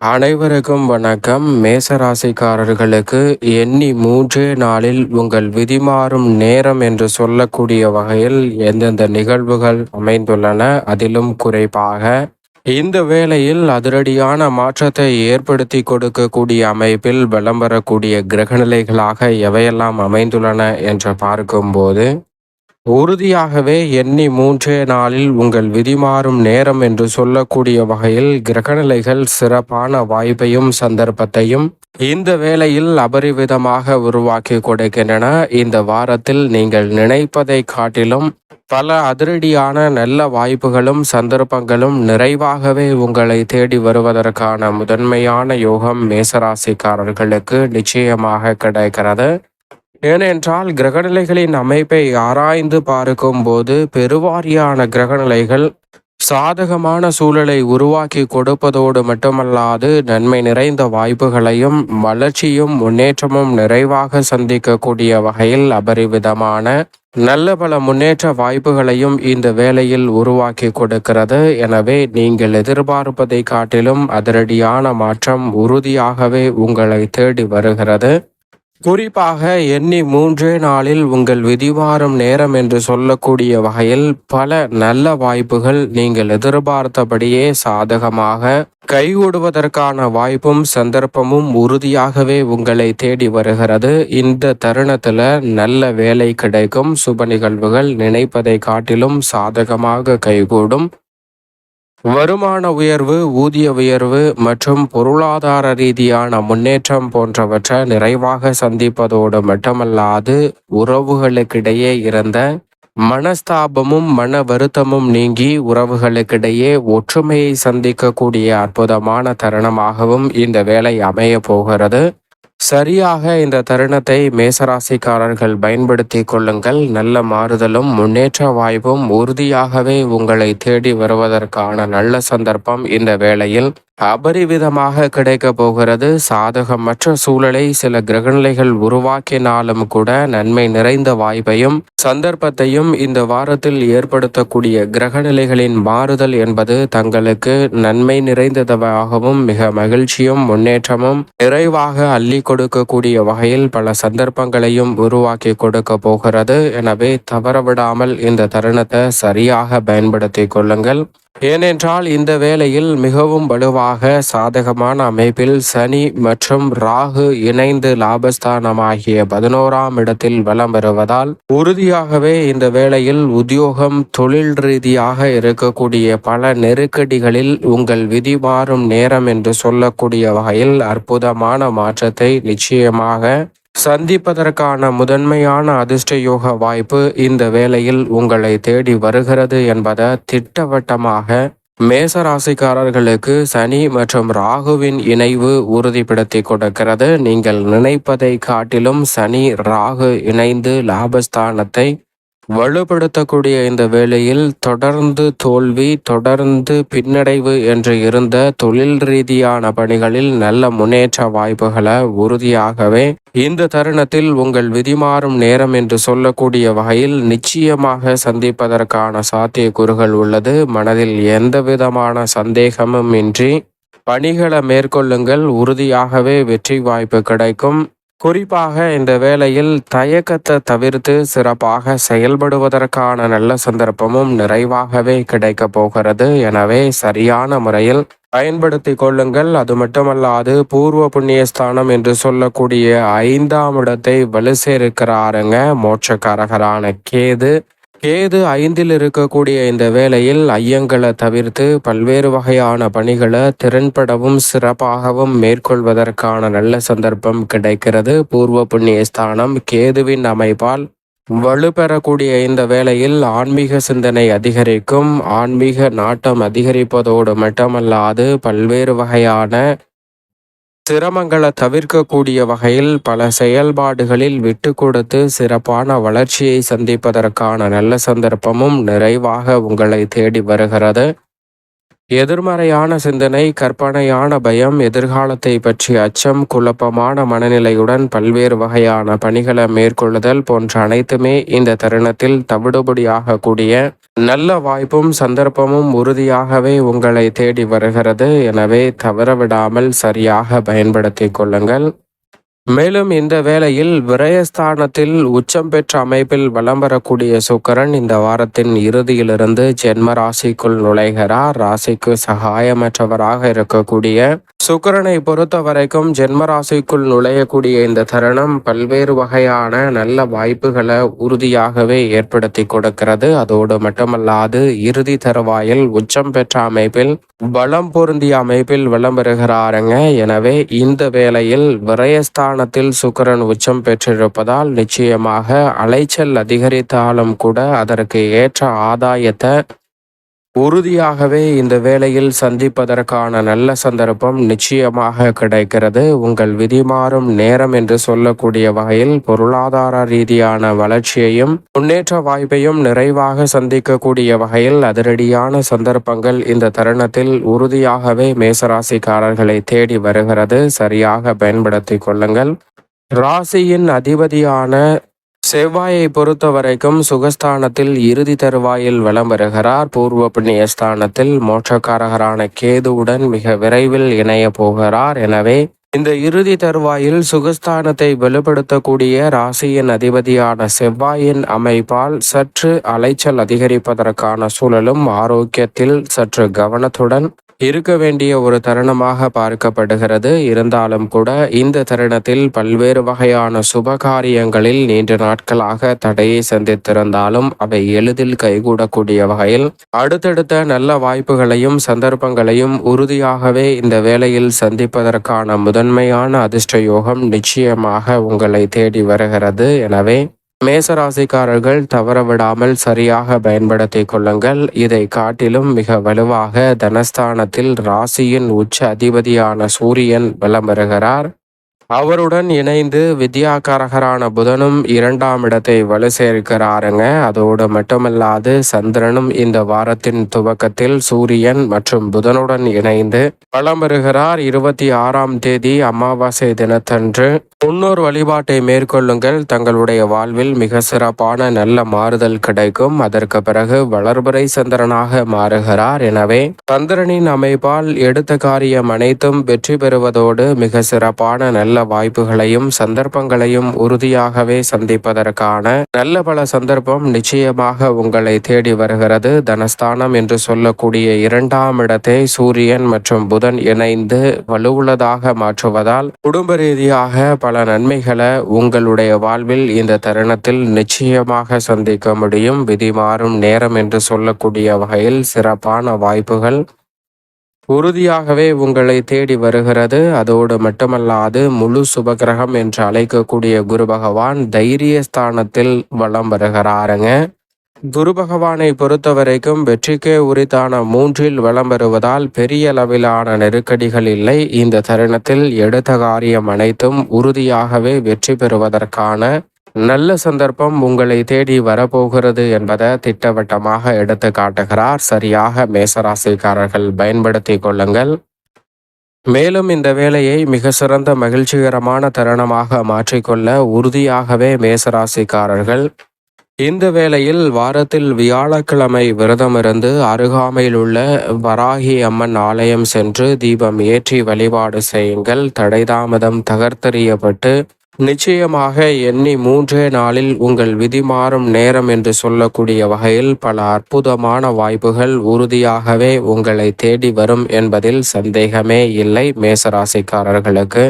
அனைவருக்கும் வணக்கம். மேசராசிக்காரர்களுக்கு எண்ணி மூன்றே நாளில் உங்கள் விதிமாறும் நேரம் என்று சொல்லக்கூடிய வகையில் எந்தெந்த நிகழ்வுகள் அமைந்துள்ளன அதிலும் குறைப்பாக இந்த வேளையில் அதிரடியான மாற்றத்தை ஏற்படுத்தி கொடுக்கக்கூடிய அமைப்பில் வலம் வரக்கூடிய கிரகநிலைகளாக எவையெல்லாம் அமைந்துள்ளன என்று பார்க்கும்போது உறுதியாகவே எண்ணி மூன்றே நாளில் உங்கள் விதிமாறும் நேரம் என்று சொல்லக்கூடிய வகையில் கிரகநிலைகள் சிறப்பான வாய்ப்பையும் சந்தர்ப்பத்தையும் இந்த வேளையில் அபரிவிதமாக உருவாக்கி கொடுக்கின்றன. இந்த வாரத்தில் நீங்கள் நினைப்பதை காட்டிலும் பல அதிரடியான நல்ல வாய்ப்புகளும் சந்தர்ப்பங்களும் நிறைவாகவே உங்களை தேடி வருவதற்கான முதன்மையான யோகம் மேசராசிக்காரர்களுக்கு நிச்சயமாக கிடைக்கிறது. ஏனென்றால் கிரகநிலைகளின் அமைப்பை ஆராய்ந்து பார்க்கும்போது பெருவாரியான கிரகநிலைகள் சாதகமான சூழலை உருவாக்கி கொடுப்பதோடு மட்டுமல்லாது நன்மை நிறைந்த வாய்ப்புகளையும் வளர்ச்சியும் முன்னேற்றமும் நிறைவாக சந்திக்கக்கூடிய வகையில் அபரிவிதமான நல்ல பல முன்னேற்ற வாய்ப்புகளையும் இந்த வேலையில் உருவாக்கி கொடுக்கிறது. எனவே நீங்கள் எதிர்பார்ப்பதை காட்டிலும் அதிரடியான மாற்றம் உறுதியாகவே உங்களை தேடி வருகிறது. குறிப்பாக எண்ணி மூன்றே நாளில் உங்கள் விதிவாரம் நேரம் என்று சொல்லக்கூடிய வகையில் பல நல்ல வாய்ப்புகள் நீங்கள் எதிர்பார்த்தபடியே சாதகமாக கைகூடுவதற்கான வாய்ப்பும் சந்தர்ப்பமும் உறுதியாகவே உங்களை தேடி வருகிறது. இந்த தருணத்தில் நல்ல வேலை கிடைக்கும். சுப நிகழ்வுகள் நினைப்பதை காட்டிலும் சாதகமாக கைகூடும். வருமான உயர்வு ஊதிய உயர்வு மற்றும் பொருளாதார ரீதியான முன்னேற்றம் போன்றவற்றை நிறைவாக சந்திப்பதோடு மட்டுமல்லாது உறவுகளுக்கிடையே இருந்த மனஸ்தாபமும் மன வருத்தமும் நீங்கி உறவுகளுக்கிடையே ஒற்றுமையை சந்திக்கக்கூடிய அற்புதமான தருணமாகவும் இந்த வேலை அமைய போகிறது. சரியாக இந்த தருணத்தை மேசராசிக்காரர்கள் பயன்படுத்தி கொள்ளுங்கள். நல்ல மாறுதலும் முன்னேற்ற வாய்ப்பும் உறுதியாகவே உங்களை தேடி வருவதற்கான நல்ல சந்தர்ப்பம் இந்த வேளையில் அபரிவிதமாக கிடைக்க போகிறது. சாதகமற்ற சூழலை சில கிரகநிலைகள் உருவாக்கினாலும் கூட நன்மை நிறைந்த வாய்ப்பையும் சந்தர்ப்பத்தையும் இந்த வாரத்தில் ஏற்படுத்தக்கூடிய கிரகநிலைகளின் மாறுதல் என்பது தங்களுக்கு நன்மை நிறைந்ததாகவும் மிக மகிழ்ச்சியும் முன்னேற்றமும் நிறைவாக அள்ளி கொடுக்கக்கூடிய வகையில் பல சந்தர்ப்பங்களையும் உருவாக்கி கொடுக்க போகிறது. எனவே தவறவிடாமல் இந்த தருணத்தை சரியாக பயன்படுத்தி கொள்ளுங்கள். ஏனென்றால் இந்த வேளையில் மிகவும் வலுவாக சாதகமான அமைப்பில் சனி மற்றும் ராகு இணைந்து லாபஸ்தானமாகிய பதினோராம் இடத்தில் வலம் வருவதால் உறுதியாகவே இந்த வேளையில் உத்தியோகம் தொழில் ரீதியாக இருக்கக்கூடிய பல நெருக்கடிகளில் உங்கள் விதி மாறும் நேரம் என்று சொல்லக்கூடிய வகையில் அற்புதமான மாற்றத்தை நிச்சயமாக சந்திப்பதற்கான முதன்மையான அதிர்ஷ்ட யோக வாய்ப்பு இந்த வேளையில் உங்களை தேடி வருகிறது என்பதை திட்டவட்டமாக மேச ராசிக்காரர்களுக்கு சனி மற்றும் ராகுவின் இணைவு உறுதிப்படுத்தி கொடுக்கிறது. நீங்கள் நினைப்பதை காட்டிலும் சனி ராகு இணைந்து லாபஸ்தானத்தை வலுப்படுத்தக்கூடிய இந்த வேளையில் தொடர்ந்து தோல்வி தொடர்ந்து பின்னடைவு என்று இருந்த தொழில் ரீதியான பணிகளில் நல்ல முன்னேற்ற வாய்ப்புகளை உறுதியாகவே இந்த தருணத்தில் உங்கள் விதிமாறும் நேரம் என்று சொல்லக்கூடிய வகையில் நிச்சயமாக சந்திப்பதற்கான சாத்தியக்கூறுகள் உள்ளது. மனதில் எந்த விதமான சந்தேகமும் இன்றி பணிகளை மேற்கொள்ளுங்கள். உறுதியாகவே வெற்றி வாய்ப்பு கிடைக்கும். குறிப்பாக இந்த வேளையில் தயக்கத்தை தவிர்த்து சிறப்பாக செயல்படுவதற்கான நல்ல சந்தர்ப்பமும் நிறைவாகவே கிடைக்க போகிறது. எனவே சரியான முறையில் பயன்படுத்தி கொள்ளுங்கள். அது மட்டுமல்லாது பூர்வ புண்ணியஸ்தானம் என்று சொல்லக்கூடிய ஐந்தாம் இடத்தை வலு சேர்க்கிறாருங்க மோட்சக்காரகரான கேது. கேது ஐந்தில் இருக்கக்கூடிய இந்த வேளையில் ஐயங்களை தவிர்த்து பல்வேறு வகையான பணிகளை திறன்படவும் சிறப்பாகவும் மேற்கொள்வதற்கான நல்ல சந்தர்ப்பம் கிடைக்கிறது. பூர்வ புண்ணிய ஸ்தானம் கேதுவின் அமைப்பால் வலுப்பெறக்கூடிய இந்த வேளையில் ஆன்மீக சிந்தனை அதிகரிக்கும். ஆன்மீக நாட்டம் அதிகரிப்பதோடு மட்டுமல்லாது பல்வேறு வகையான சிரமங்களை தவிர்க்கக்கூடிய வகையில் பல செயல்பாடுகளில் விட்டு கொடுத்து சிறப்பான வளர்ச்சியை சந்திப்பதற்கான நல்ல சந்தர்ப்பமும் நிறைவாக உங்களை தேடி வருகிறது. எதிர்மறையான சிந்தனை கற்பனையான பயம் எதிர்காலத்தை பற்றிய அச்சம் குழப்பமான மனநிலையுடன் பல்வேறு வகையான பணிகளை மேற்கொள்ளுதல் போன்ற அனைத்துமே இந்த தருணத்தில் தவிடுபடியாகக்கூடிய நல்ல வாய்ப்பும் சந்தர்ப்பமும் உறுதியாகவே உங்களை தேடி வருகிறது. எனவே தவறவிடாமல் சரியாக பயன்படுத்திக் கொள்ளுங்கள். மேலும் இந்த வேளையில் விரயஸ்தானத்தில் உச்சம் பெற்ற அமைப்பில் வலம் வரக்கூடிய சுக்கரன் இந்த வாரத்தின் இறுதியிலிருந்து ஜென்ம ராசிக்குள் நுழைகிறார். ராசிக்கு சகாயமற்றவராக இருக்கக்கூடிய சுக்கரனை பொறுத்த வரைக்கும் ஜென்ம ராசிக்குள் நுழையக்கூடிய இந்த தருணம் பல்வேறு வகையான நல்ல வாய்ப்புகளை உறுதியாகவே ஏற்படுத்தி கொடுக்கிறது. அதோடு மட்டுமல்லாது இறுதி தருவாயில் உச்சம் பெற்ற அமைப்பில் பலம் பொருந்திய அமைப்பில் விளம்பருகிறாருங்க எனவே இந்த வேளையில் விரயஸ்தான விரயஸ்தானத்தில் சுக்கரன் உச்சம் பெற்றிருப்பதால் நிச்சயமாக அலைச்சல் அதிகரித்தாலும் கூட அதற்கு ஏற்ற ஆதாயத்தை உறுதியாகவே இந்த வேளையில் சந்திப்பதற்கான நல்ல சந்தர்ப்பம் நிச்சயமாக கிடைக்கிறது. உங்கள் விதிமாறும் நேரம் என்று சொல்லக்கூடிய வகையில் பொருளாதார ரீதியான வளர்ச்சியையும் முன்னேற்ற வாய்ப்பையும் நிறைவாக சந்திக்கக்கூடிய வகையில் அதிரடியான சந்தர்ப்பங்கள் இந்த தருணத்தில் உறுதியாகவே மேசராசிக்காரர்களை தேடி வருகிறது. சரியாக பயன்படுத்திக் கொள்ளுங்கள். ராசியின் அதிபதியான செவ்வாயை பொறுத்த வரைக்கும் சுகஸ்தானத்தில் இறுதி தருவாயில் வலம் வருகிறார் பூர்வ புண்ணிய ஸ்தானத்தில் மோட்சக்காரகரான கேதுவுடன் மிக விரைவில் இணைய போகிறார். எனவே இந்த இறுதி தருவாயில் சுகஸ்தானத்தை வெளிப்படுத்தக்கூடிய ராசியின் அதிபதியான செவ்வாயின் அமைப்பால் சற்று அலைச்சல் அதிகரிப்பதற்கான சூழலும் ஆரோக்கியத்தில் சற்று கவனத்துடன் இருக்க வேண்டிய ஒரு தருணமாக பார்க்கப்படுகிறது. இருந்தாலும் கூட இந்த தருணத்தில் பல்வேறு வகையான சுபகாரியங்களில் நீண்ட நாட்களாக தடையை சந்தித்திருந்தாலும் அவை எளிதில் கைகூடக்கூடிய வகையில் அடுத்தடுத்த நல்ல வாய்ப்புகளையும் சந்தர்ப்பங்களையும் உறுதியாகவே இந்த வேளையில் சந்திப்பதற்கான முதல் முதன்மையான அதிர்ஷ்ட யோகம் நிச்சயமாக உங்களை தேடி வருகிறது. எனவே மேசராசிக்காரர்கள் தவறவிடாமல் சரியாக பயன்படுத்திக் கொள்ளுங்கள். இதை காட்டிலும் மிக வலுவாக தனஸ்தானத்தில் ராசியின் உச்ச அதிபதியான சூரியன் வலம் வருகிறார். அவருடன் இணைந்து வித்யாகாரகரான புதனும் இரண்டாம் இடத்தை வலு சேர்க்கிறாருங்க. அதோடு மட்டுமல்லாது சந்திரனும் இந்த வாரத்தின் துவக்கத்தில் சூரியன் மற்றும் புதனுடன் இணைந்து வளம் வருகிறார் இருபத்தி ஆறாம் தேதி அமாவாசை தினத்தன்று முன்னோர் வழிபாட்டை மேற்கொள்ளுங்கள். தங்களுடைய வாழ்வில் மிக சிறப்பான நல்ல மாறுதல் கிடைக்கும். அதற்கு பிறகு வளர்புரை சந்திரனாக மாறுகிறார். எனவே சந்திரனின் அமைப்பால் எடுத்த காரியம் அனைத்தும் வெற்றி பெறுவதோடு மிக சிறப்பான நல்ல வாய்ப்புகளையும் சந்தர்ப்பங்களையும் உறுதியாகவே சந்திப்பதற்கான நல்ல பல சந்தர்ப்பம் நிச்சயமாக உங்களை தேடி வருகிறது. தனஸ்தானம் என்று சொல்லக்கூடிய இரண்டாம் இடத்தை சூரியன் மற்றும் புதன் இணைந்து வலுவுள்ளதாக மாற்றுவதால் குடும்ப ரீதியாக பல நன்மைகளை உங்களுடைய வாழ்வில் இந்த தருணத்தில் நிச்சயமாக சந்திக்க முடியும். விதி மாறும் நேரம் என்று சொல்லக்கூடிய வகையில் சிறப்பான வாய்ப்புகள் உறுதியாகவே உங்களை தேடி வருகிறது. அதோடு மட்டுமல்லாது முழு சுபகிரகம் என்று அழைக்கக்கூடிய குரு பகவான் தைரிய ஸ்தானத்தில் வளம் வருகிறாருங்க. குரு பகவானை பொறுத்த வரைக்கும் வெற்றிக்கே உரித்தான மூன்றில் வளம் வருவதால் பெரிய அளவிலான நெருக்கடிகள் இல்லை. இந்த தருணத்தில் எடுத்த காரியம் அனைத்தும் உறுதியாகவே வெற்றி பெறுவதற்கான நல்ல சந்தர்ப்பம் உங்களை தேடி வரப்போகிறது என்பதை திட்டவட்டமாக எடுத்து காட்டுகிறார். சரியாக மேசராசிக்காரர்கள் பயன்படுத்தி கொள்ளுங்கள். மேலும் இந்த வேலையை மிக சிறந்த மகிழ்ச்சிகரமான தருணமாக மாற்றிக்கொள்ள உறுதியாகவே மேசராசிக்காரர்கள் இந்த வேளையில் வாரத்தில் வியாழக்கிழமை விரதமிருந்து அருகாமையில் உள்ள வராகி அம்மன் ஆலயம் சென்று தீபம் ஏற்றி வழிபாடு செய்யுங்கள். தடைதாமதம் தகர்த்தறியப்பட்டு நிச்சயமாக எண்ணி மூன்றே நாளில் உங்கள் விதி மாறும் நேரம் என்று சொல்லக்கூடிய வகையில் பல அற்புதமான வாய்ப்புகள் உறுதியாகவே உங்களை தேடி வரும் என்பதில் சந்தேகமே இல்லை. மேசராசிக்காரர்களுக்கு